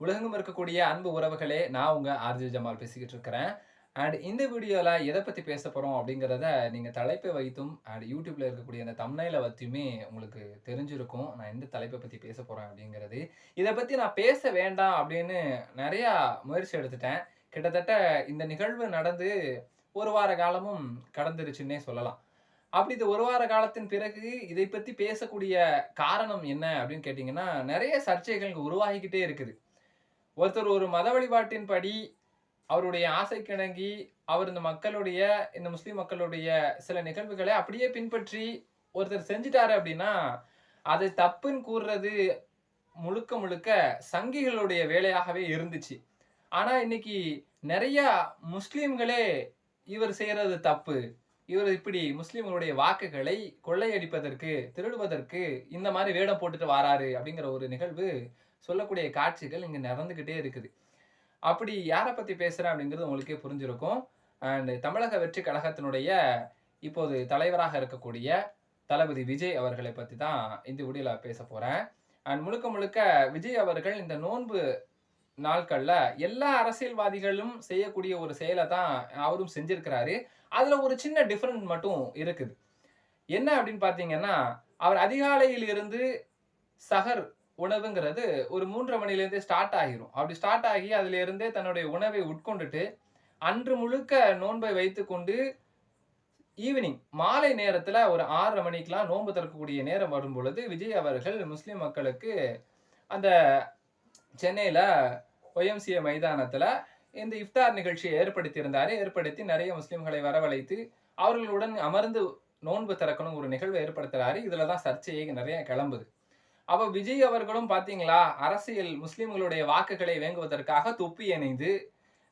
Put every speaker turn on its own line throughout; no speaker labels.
உலகெங்கும் இருக்கக்கூடிய அன்பு உறவுகளே நான் உங்கள் ஆர்ஜி ஜமால் பேசிக்கிட்டு இருக்கிறேன். அண்ட் இந்த வீடியோவில் எதை பற்றி பேச போகிறோம் அப்படிங்கிறத நீங்கள் தலைப்பை வைத்தும் அண்ட் யூடியூப்பில் இருக்கக்கூடிய அந்த தம்னையில் வச்சுமே உங்களுக்கு தெரிஞ்சிருக்கும். நான் எந்த தலைப்பை பற்றி பேச போகிறேன் அப்படிங்கிறது. இதை பற்றி நான் பேச வேண்டாம் அப்படின்னு நிறையா முயற்சி எடுத்துட்டேன். கிட்டத்தட்ட இந்த நிகழ்வு நடந்து ஒரு வார காலமும் கடந்துருச்சுன்னே சொல்லலாம். அப்படி இந்த ஒரு வார காலத்தின் பிறகு இதை பற்றி பேசக்கூடிய காரணம் என்ன அப்படின்னு கேட்டிங்கன்னா நிறைய சர்ச்சைகள் உருவாகிக்கிட்டே இருக்குது. ஒருத்தர் ஒரு மத வழிபாட்டின் படி அவருடைய ஆசைக்கிணங்கி அவர் இந்த மக்களுடைய இந்த முஸ்லீம் மக்களுடைய சில நிகழ்வுகளை அப்படியே பின்பற்றி ஒருத்தர் செஞ்சிட்டாரு அப்படின்னா அது தப்புன்னு கூறுறது முழுக்க முழுக்க சங்கிகளுடைய வேலையாகவே இருந்துச்சு. ஆனால் இன்னைக்கு நிறைய முஸ்லீம்களே இவர் செய்கிறது தப்பு. இவர் இப்படி முஸ்லீம்களுடைய வாக்குகளை கொள்ளையடிப்பதற்கு திருடுவதற்கு இந்த மாதிரி வேடம் போட்டுட்டு வாராரு அப்படிங்கிற ஒரு நிகழ்வு சொல்லக்கூடிய காட்சிகள் இங்கே நடந்துகிட்டே இருக்குது. அப்படி யாரை பத்தி பேசுறேன் அப்படிங்கிறது உங்களுக்கே புரிஞ்சிருக்கும். அண்ட் தமிழக வெற்றி கழகத்தினுடைய இப்போது தலைவராக இருக்கக்கூடிய தளபதி விஜய் அவர்களை பத்தி தான் இந்த வீடியோல பேச போறேன். அண்ட் முழுக்க முழுக்க விஜய் அவர்கள் இந்த நோன்பு நாட்கள்ல எல்லா அரசியல்வாதிகளும் செய்யக்கூடிய ஒரு செயலை தான் அவரும் செஞ்சிருக்கிறாரு. அதுல ஒரு சின்ன டிஃபரன்ஸ் மட்டும் இருக்குது. என்ன அப்படின்னு பார்த்தீங்கன்னா அவர் அதிகாலையில் இருந்து சகர் உணவுங்கிறது ஒரு மூன்றரை மணிலேருந்தே ஸ்டார்ட் ஆகிரும். அப்படி ஸ்டார்ட் ஆகி அதிலிருந்தே தன்னுடைய உணவை உட்கொண்டுட்டு அன்று முழுக்க நோன்பை வைத்துக்கொண்டு ஈவினிங் மாலை நேரத்தில் ஒரு ஆறரை மணிக்கெலாம் நோன்பு திறக்கக்கூடிய நேரம் வரும் பொழுது விஜய் அவர்கள் முஸ்லீம் மக்களுக்கு அந்த சென்னையில் ஒய்எம்சிஏ மைதானத்தில் இந்த இஃப்தார் நிகழ்ச்சியை ஏற்படுத்தியிருந்தார். ஏற்படுத்தி நிறைய முஸ்லீம்களை வரவழைத்து அவர்களுடன் அமர்ந்து நோன்பு திறக்கணும் ஒரு நிகழ்வை ஏற்படுத்துகிறாரு இதில் தான் சர்ச்சையே நிறைய கிளம்புது. அப்போ விஜய் அவர்களும் பார்த்தீங்களா அரசியல் முஸ்லீம்களுடைய வாக்குகளை வேங்குவதற்காக தொப்பி இணைந்து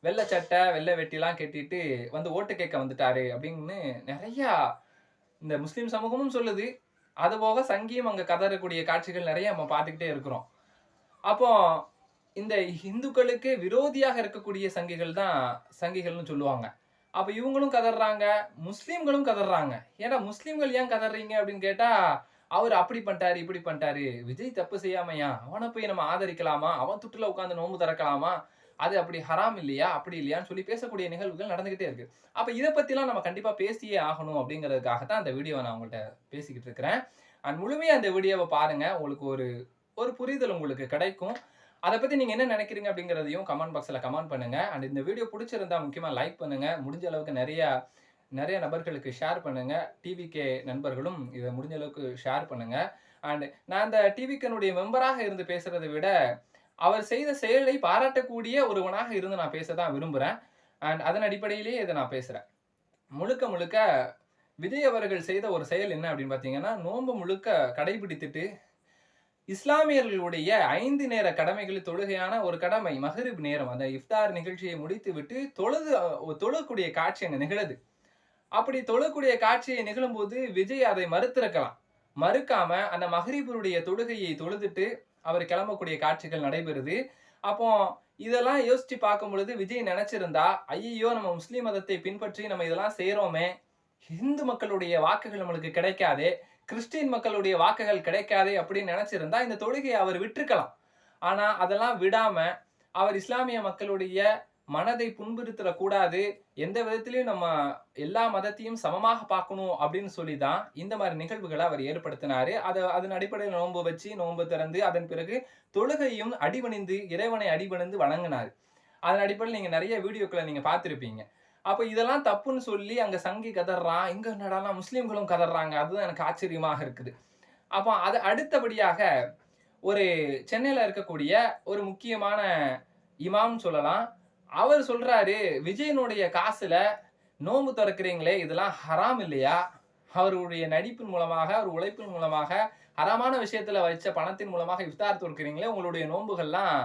வெள்ளை சட்டை வெள்ளை வெட்டிலாம் கட்டிட்டு வந்து ஓட்டு கேட்க வந்துட்டாரு அப்படின்னு நிறையா இந்த முஸ்லீம் சமூகமும் சொல்லுது. அதுபோக சங்கியும் அங்கே கதறக்கூடிய காட்சிகள் நிறைய நம்ம பார்த்துக்கிட்டே இருக்கிறோம். அப்போ இந்த இந்துக்களுக்கு விரோதியாக இருக்கக்கூடிய சங்கிகள் தான் சங்கிகள்னு சொல்லுவாங்க. அப்போ இவங்களும் கதறாங்க முஸ்லீம்களும் கதறாங்க ஏன்னா முஸ்லீம்கள் ஏன் கதறீங்க அப்படின்னு கேட்டால் அவர் அப்படி பண்ணிட்டாரு இப்படி பண்ணிட்டாரு. விஜய் தப்பு செய்யாமையா? அவனை போய் நம்ம ஆதரிக்கலாமா? அவன் துட்டுல உட்காந்து நோம்பு திறக்கலாமா? அது அப்படி ஹராம் இல்லையா? அப்படி இல்லையான்னு சொல்லி பேசக்கூடிய நிகழ்வுகள் நடந்துகிட்டே இருக்கு. அப்ப இதை பத்திலாம் நம்ம கண்டிப்பா பேசியே ஆகணும் அப்படிங்கிறதுக்காக தான் அந்த வீடியோவை நான் உங்கள்கிட்ட பேசிக்கிட்டு இருக்கிறேன். அண்ட் முழுமையா அந்த வீடியோவை பாருங்க. உங்களுக்கு ஒரு ஒரு புரிதல் உங்களுக்கு கிடைக்கும். அதை பற்றி நீங்கள் என்ன நினைக்கிறீங்க அப்படிங்கிறதையும் கமெண்ட் பாக்ஸில் கமெண்ட் பண்ணுங்க. அண்ட் இந்த வீடியோ பிடிச்சிருந்தா முக்கியமாக லைக் பண்ணுங்க. முடிஞ்ச அளவுக்கு நிறையா நிறைய நபர்களுக்கு ஷேர் பண்ணுங்கள் டிவிகே நண்பர்களும் இதை முடிஞ்ச அளவுக்கு ஷேர் பண்ணுங்கள் அண்ட் நான் அந்த டிவிக்கனுடைய மெம்பராக இருந்து பேசுகிறத விட அவர் செய்த செயலை பாராட்டக்கூடிய ஒருவனாக இருந்து நான் பேச தான் விரும்புகிறேன் அண்ட் அதன் அடிப்படையிலேயே இதை நான் பேசுகிறேன் முழுக்க முழுக்க விஜய் அவர்கள் செய்த ஒரு செயல் என்ன அப்படின்னு பார்த்தீங்கன்னா நோன்பு முழுக்க கடைபிடித்துட்டு இஸ்லாமியர்களுடைய ஐந்து நேர கடமைகள் தொழுகையான ஒரு கடமை மஹரிப் நேரம். அந்த இஃப்தார் நிகழ்ச்சியை முடித்து விட்டு தொழுது தொழக்கூடிய காட்சி அங்கே நிகழுது. அப்படி தொழக்கூடிய காட்சியை நிகழும்போது விஜய் அதை மறுத்திருக்கலாம் மறுக்காம அந்த மஹரிபுடைய தொழுகையை தொழுதுட்டு அவர் கிளம்பக்கூடிய காட்சிகள் நடைபெறுது. அப்போ இதெல்லாம் யோசிச்சு பார்க்கும் பொழுது விஜய் நினைச்சிருந்தா ஐயோ நம்ம முஸ்லீம் மதத்தை பின்பற்றி நம்ம இதெல்லாம் செய்கிறோமே இந்து மக்களுடைய வாக்குகள் நம்மளுக்கு கிடைக்காதே. கிறிஸ்டின் மக்களுடைய வாக்குகள் கிடைக்காதே அப்படின்னு நினைச்சிருந்தா இந்த தொழுகையை அவர் விட்டுருக்கலாம். ஆனா அதெல்லாம் விடாம அவர் இஸ்லாமிய மக்களுடைய மனதை புண்படுத்தக்கூடாது எந்த விதத்திலையும் நம்ம எல்லா மதத்தையும் சமமாக பார்க்கணும் அப்படின்னு சொல்லி தான் இந்த மாதிரி நிகழ்வுகளை அவர் ஏற்படுத்தினாரு. அதை அதன் அடிப்படையில் நோன்பு வச்சு நோன்பு திறந்து அதன் பிறகு தொழுகையும் அடிபணிந்து இறைவனை அடிபணிந்து வணங்கினார். அதன் அடிப்படையில் நீங்கள் நிறைய வீடியோக்களை நீங்கள் பார்த்துருப்பீங்க. அப்போ இதெல்லாம் தப்புன்னு சொல்லி அங்கே சங்கி கதறான் இங்கே நடலாம் முஸ்லீம்களும் கதறாங்க. அதுதான் எனக்கு ஆச்சரியமாக இருக்குது. அப்போ அது அடுத்தபடியாக ஒரு சென்னையில் இருக்கக்கூடிய ஒரு முக்கியமான இமாம் சொல்லலாம். அவர் சொல்கிறாரு விஜயனுடைய காசில் நோம்பு திறக்கிறீங்களே இதெல்லாம் ஹராம் இல்லையா? அவருடைய நடிப்பின் மூலமாக அவர் உழைப்பின் மூலமாக ஹராமான விஷயத்துல வச்ச பணத்தின் மூலமாக இஃப்தார் தொடுக்கிறீங்களே உங்களுடைய நோன்புகள்லாம்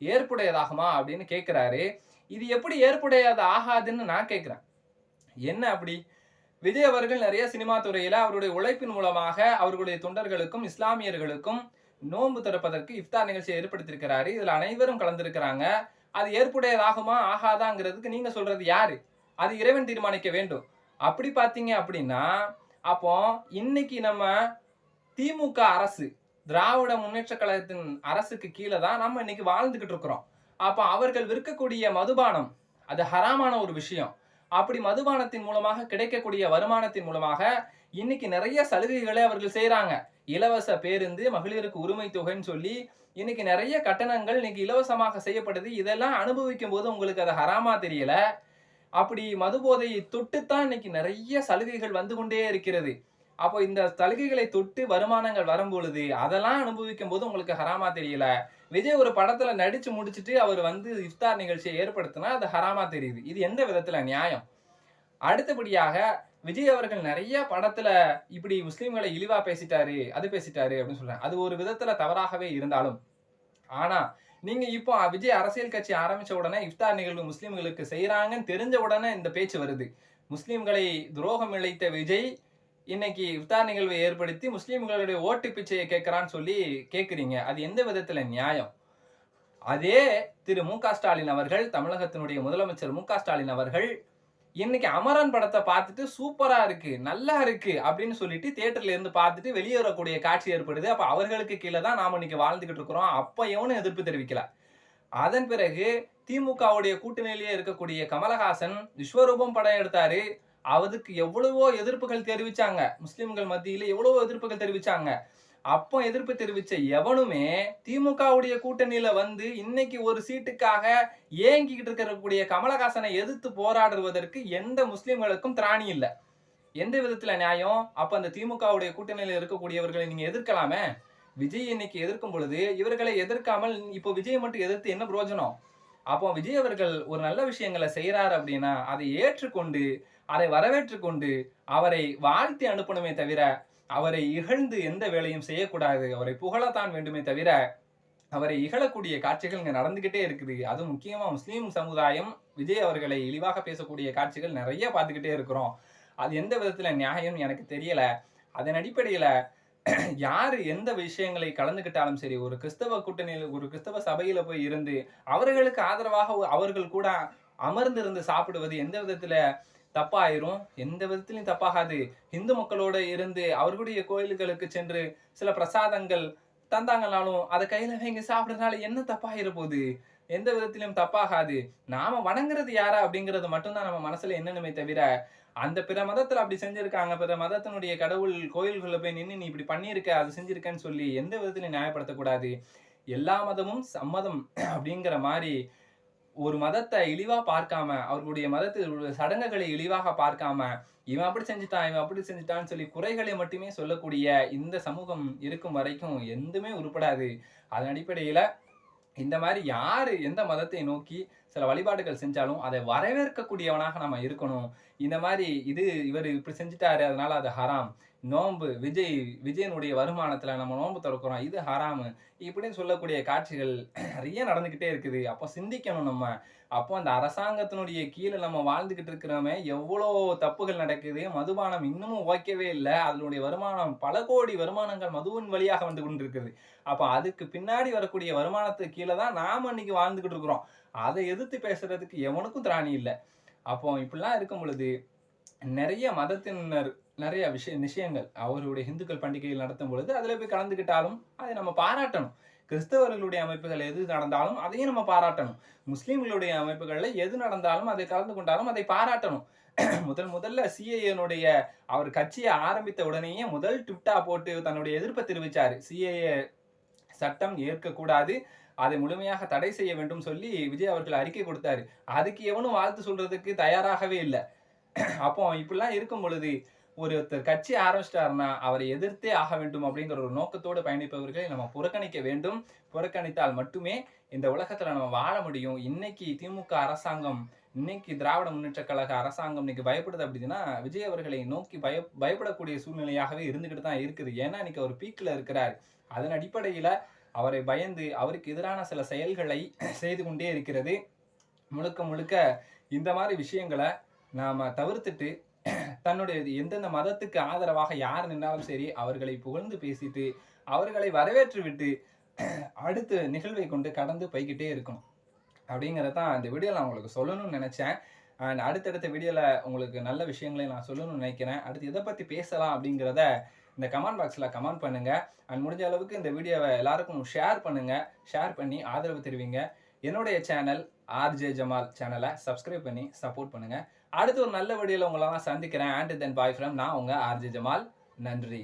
ஏற்புடையதாகுமா அப்படின்னு கேட்குறாரு இது எப்படி ஏற்புடையது ஆகாதுன்னு நான் கேட்குறேன் என்ன அப்படி? விஜய் அவர்கள் நிறைய சினிமா துறையில அவருடைய உழைப்பின் மூலமாக அவர்களுடைய தொண்டர்களுக்கும் இஸ்லாமியர்களுக்கும் நோன்பு திறப்பதற்கு இஃப்தார் நிகழ்ச்சியை ஏற்படுத்தியிருக்கிறாரு. இதுல அனைவரும் கலந்திருக்கிறாங்க. அது ஏற்புடையதாகுமா ஆகாதாங்கிறதுக்கு நீங்க சொல்றது யாரு? அது இறைவன் தீர்மானிக்க வேண்டும். அப்படி பார்த்தீங்க அப்படின்னா அப்போ இன்னைக்கு நம்ம திமுக அரசு திராவிட முன்னேற்ற கழகத்தின் அரசுக்கு கீழே தான் நம்ம இன்னைக்கு வாழ்ந்துகிட்டு இருக்கிறோம். அப்போ அவர்கள் விற்கக்கூடிய மதுபானம் அது ஹராமான ஒரு விஷயம். அப்படி மதுபானத்தின் மூலமாக கிடைக்கக்கூடிய வருமானத்தின் மூலமாக இன்னைக்கு நிறைய சலுகைகளை அவர்கள் செய்கிறாங்க இலவச பேருந்து மகளிருக்கு உரிமை தொகைன்னு சொல்லி இன்னைக்கு நிறைய கட்டணங்கள் இன்னைக்கு இலவசமாக செய்யப்படுது. இதெல்லாம் அனுபவிக்கும் போது உங்களுக்கு அது ஹராமா தெரியல. அப்படி மது போதையை தொட்டுத்தான் இன்னைக்கு நிறைய சலுகைகள் வந்து கொண்டே இருக்கிறது. அப்போ இந்த சலுகைகளை தொட்டு வருமானங்கள் வரும் பொழுது அதெல்லாம் அனுபவிக்கும் போது உங்களுக்கு ஹராமா தெரியல. விஜய் ஒரு படத்துல நடிச்சு முடிச்சுட்டு அவர் வந்து இஃப்தார் நிகழ்ச்சியை ஏற்படுத்தினா அது ஹராமா தெரியுது. இது எந்த விதத்துல நியாயம்? அடுத்தபடியாக விஜய் அவர்கள் நிறைய படத்துல இப்படி முஸ்லீம்களை இழிவா பேசிட்டாரு அது பேசிட்டாரு அப்படின்னு சொல்றாங்க. அது ஒரு விதத்துல தவறாகவே இருந்தாலும். ஆனா நீங்க இப்போ விஜய் அரசியல் கட்சி ஆரம்பிச்ச உடனே இஃப்தார் நிகழ்வு முஸ்லீம்களுக்கு செய்யறாங்கன்னு தெரிஞ்ச உடனே இந்த பேச்சு வருது. முஸ்லீம்களை துரோகம் இழைத்த விஜய் இன்னைக்கு இஃப்தார் நிகழ்வை ஏற்படுத்தி முஸ்லீம்களுடைய ஓட்டு பிச்சையை கேட்கிறான்னு சொல்லி கேட்குறீங்க அது எந்த விதத்துல நியாயம்? அதே திரு மு ஸ்டாலின் அவர்கள் தமிழகத்தினுடைய முதலமைச்சர் மு ஸ்டாலின் அவர்கள் இன்னைக்கு அமரன் படத்தை பார்த்துட்டு சூப்பரா இருக்கு நல்லா இருக்கு அப்படின்னு சொல்லிட்டு தியேட்டர்ல இருந்து பார்த்துட்டு வெளியேறக்கூடிய காட்சி ஏற்படுது. அப்ப அவர்களுக்கு கீழே தான் நாம இன்னைக்கு வாழ்ந்துகிட்டு இருக்கிறோம். அப்ப எவனும் எதிர்ப்பு தெரிவிக்கல. அதன் பிறகு திமுகவுடைய கூட்டணியிலேயே இருக்கக்கூடிய கமலஹாசன் விஸ்வரூபம் படம் எடுத்தாரு. அதுக்கு எவ்வளவோ எதிர்ப்புகள் தெரிவிச்சாங்க. முஸ்லிம்கள் மத்தியில எவ்வளவோ எதிர்ப்புகள் தெரிவிச்சாங்க. அப்போ எதிர்ப்பு தெரிவிச்ச எவனுமே திமுகவுடைய கூட்டணியில வந்து இன்னைக்கு ஒரு சீட்டுக்காக ஏங்கிக்கிட்டு இருக்கக்கூடிய கமலஹாசனை எதிர்த்து போராடுவதற்கு எந்த முஸ்லிம்களுக்கும் திராணி இல்லை. எந்த விதத்துல நியாயம்? அப்ப அந்த திமுகவுடைய கூட்டணியில இருக்கக்கூடியவர்களை நீங்க எதிர்க்கலாமே? விஜய் இன்னைக்கு எதிர்க்கும் பொழுது இவர்களை எதிர்க்காமல் இப்போ விஜய் மட்டும் எதிர்த்து என்ன பிரயோஜனம்? அப்போ விஜய் அவர்கள் ஒரு நல்ல விஷயங்களை செய்கிறார் அப்படின்னா அதை ஏற்றுக்கொண்டு அதை வரவேற்று கொண்டு அவரை வாழ்த்தி அனுப்பணுமே தவிர அவரை இகழ்ந்து எந்த வேலையும் செய்யக்கூடாது. அவரை புகழத்தான் வேண்டுமே தவிர அவரை இகழக்கூடிய காட்சிகள் இங்கே நடந்துக்கிட்டே இருக்குது. அது முக்கியமாக முஸ்லீம் சமுதாயம் விஜய் அவர்களை இழிவாக பேசக்கூடிய காட்சிகள் நிறைய பார்த்துக்கிட்டே இருக்கிறோம். அது எந்த விதத்தில் நியாயம் எனக்கு தெரியலை. அதன் அடிப்படையில் யார் எந்த விஷயங்களை கலந்துக்கிட்டாலும் சரி ஒரு கிறிஸ்தவ கூட்டணியில் ஒரு கிறிஸ்தவ சபையில போய் இருந்து அவர்களுக்கு ஆதரவாக அவர்கள் கூட அமர்ந்திருந்து சாப்பிடுவது எந்த விதத்துல தப்பாயிரும்? எந்த விதத்திலையும் தப்பாகாது. இந்து மக்களோட இருந்து அவர்களுடைய கோயில்களுக்கு சென்று சில பிரசாதங்கள் தந்தாங்கனாலும் அதை கையில வாங்கி சாப்பிடுறதுனால என்ன தப்பாயிர போகுது? எந்த விதத்திலும் தப்பாகாது. நாம வணங்குறது யாரா அப்படிங்கறது மட்டும்தான் நம்ம மனசுல என்னென்னமே தவிர அந்த பிற மதத்துல அப்படி செஞ்சிருக்காங்க பிற மதத்தினுடைய கடவுள் கோயில்களில் போய் நின்று நீ இப்படி பண்ணியிருக்க அது செஞ்சிருக்கேன்னு சொல்லி எந்த விதத்திலையும் நியாயப்படுத்தக்கூடாது. எல்லா மதமும் சம்மதம் அப்படிங்கிற மாதிரி ஒரு மதத்தை இழிவா பார்க்காம அவர்களுடைய மதத்தில் சடங்குகளை இழிவாக பார்க்காம இவன் அப்படி செஞ்சுட்டான் இவன் அப்படி செஞ்சுட்டான்னு சொல்லி குறைகளை மட்டுமே சொல்லக்கூடிய இந்த சமூகம் இருக்கும் வரைக்கும் எதுவுமே உருப்படாது. அதன் அடிப்படையில இந்த மாதிரி யார் எந்த மதத்தை நோக்கி சில வழிபாடுகள் செஞ்சாலும் அதை வரவேற்கக்கூடியவனாக நம்ம இருக்கணும். இந்த மாதிரி இது இவர் இப்படி செஞ்சுட்டாரு அதனால அது ஹராம். நோன்பு விஜய் விஜயனுடைய வருமானத்தில் நம்ம நோன்பு திறக்கிறோம் இது ஹராமு. இப்படின்னு சொல்லக்கூடிய காட்சிகள் நிறைய நடந்துக்கிட்டே இருக்குது. அப்போ சிந்திக்கணும் நம்ம. அப்போ அந்த அரசாங்கத்தினுடைய கீழே நம்ம வாழ்ந்துக்கிட்டு இருக்கிறோமே எவ்வளோ தப்புகள் நடக்குது மதுபானம் இன்னமும் ஓய்க்கவே இல்லை. அதனுடைய வருமானம் பல கோடி வருமானங்கள் மதுவின் வழியாக வந்து கொண்டிருக்குது. அப்போ அதுக்கு பின்னாடி வரக்கூடிய வருமானத்துக்கு கீழே தான் நாம் இன்னைக்கு வாழ்ந்துக்கிட்டு இருக்கிறோம். அதை எதிர்த்து பேசுறதுக்கு எவனுக்கும் திராணி இல்லை. அப்போ இப்படிலாம் இருக்கும் பொழுது நிறைய மதத்தினர் நிறைய விஷய விஷயங்கள் அவருடைய இந்துக்கள் பண்டிகைகள் நடத்தும் பொழுது அதில் போய் கலந்துக்கிட்டாலும் அதை நம்ம பாராட்டணும். கிறிஸ்தவர்களுடைய அமைப்புகள் எது நடந்தாலும் அதையும் நம்ம பாராட்டணும். முஸ்லீம்களுடைய அமைப்புகளில் எது நடந்தாலும் அதை கலந்து கொண்டாலும் அதை பாராட்டணும். முதல் முதல்ல சிஏஏனுடைய அவர் கட்சியை ஆரம்பித்த உடனேயே முதல் ட்விட்டா போட்டு தன்னுடைய எதிர்ப்பை தெரிவித்தார் சிஏஏ சட்டம் ஏற்கக்கூடாது. அதை முழுமையாக தடை செய்ய வேண்டும் சொல்லி விஜய் அவர்கள் அறிக்கை கொடுத்தாரு. அதுக்கு எவனும் வாழ்த்து சொல்றதுக்கு தயாராகவே இல்லை. அப்போ இப்படிலாம் இருக்கும் பொழுது ஒருத்தர் கட்சி ஆரம்பிச்சிட்டாருன்னா அவரை எதிர்த்தே ஆக வேண்டும் அப்படிங்கிற ஒரு நோக்கத்தோடு பயணிப்பவர்களை நம்ம புறக்கணிக்க வேண்டும். புறக்கணித்தால் மட்டுமே இந்த உலகத்துல நம்ம வாழ முடியும். இன்னைக்கு திமுக அரசாங்கம் இன்னைக்கு திராவிட முன்னேற்ற கழக அரசாங்கம் இன்னைக்கு பயப்படுது அப்படின்னா விஜய் அவர்களை நோக்கி பய பயப்படக்கூடிய சூழ்நிலையாகவே இருந்துகிட்டு தான் இருக்குது. ஏன்னா இன்னைக்கு அவர் பீக்ல இருக்கிறார். அதன் அடிப்படையில அவரை பயந்து அவருக்கு எதிரான சில செயல்களை செய்து கொண்டே இருக்கிறது. முழுக்க முழுக்க இந்த மாதிரி விஷயங்களை நாம தவிர்த்துட்டு தன்னுடைய எந்தெந்த மதத்துக்கு ஆதரவாக யார் நின்றாலும் சரி அவர்களை புகழ்ந்து பேசிட்டு அவர்களை வரவேற்று விட்டு அடுத்த நிகழ்வை கொண்டு கடந்து போய்கிட்டே இருக்கணும். அப்படிங்கிறத தான் இந்த வீடியோவில் நான் உங்களுக்கு சொல்லணும்னு நினச்சேன். அண்ட் அடுத்தடுத்த வீடியோவில் உங்களுக்கு நல்ல விஷயங்களை நான் சொல்லணும்னு நினைக்கிறேன். அடுத்து எதை பற்றி பேசலாம் அப்படிங்கிறத இந்த கமெண்ட் பாக்ஸில் கமெண்ட் பண்ணுங்க. அண்ட் முடிஞ்ச அளவுக்கு இந்த வீடியோவை எல்லாருக்கும் ஷேர் பண்ணுங்கள் ஷேர் பண்ணி ஆதரவு தெரிவிங்க. என்னுடைய சேனல் ஆர்ஜே ஜமால் சேனலை சப்ஸ்கிரைப் பண்ணி சப்போர்ட் பண்ணுங்கள் அடுத்து ஒரு நல்ல வீடியோவில் உங்களெல்லாம் சந்திக்கிறேன். அண்ட் தென் பாய் ஃப்ரம் நான் உங்கள் ஆர்ஜே ஜமால் நன்றி.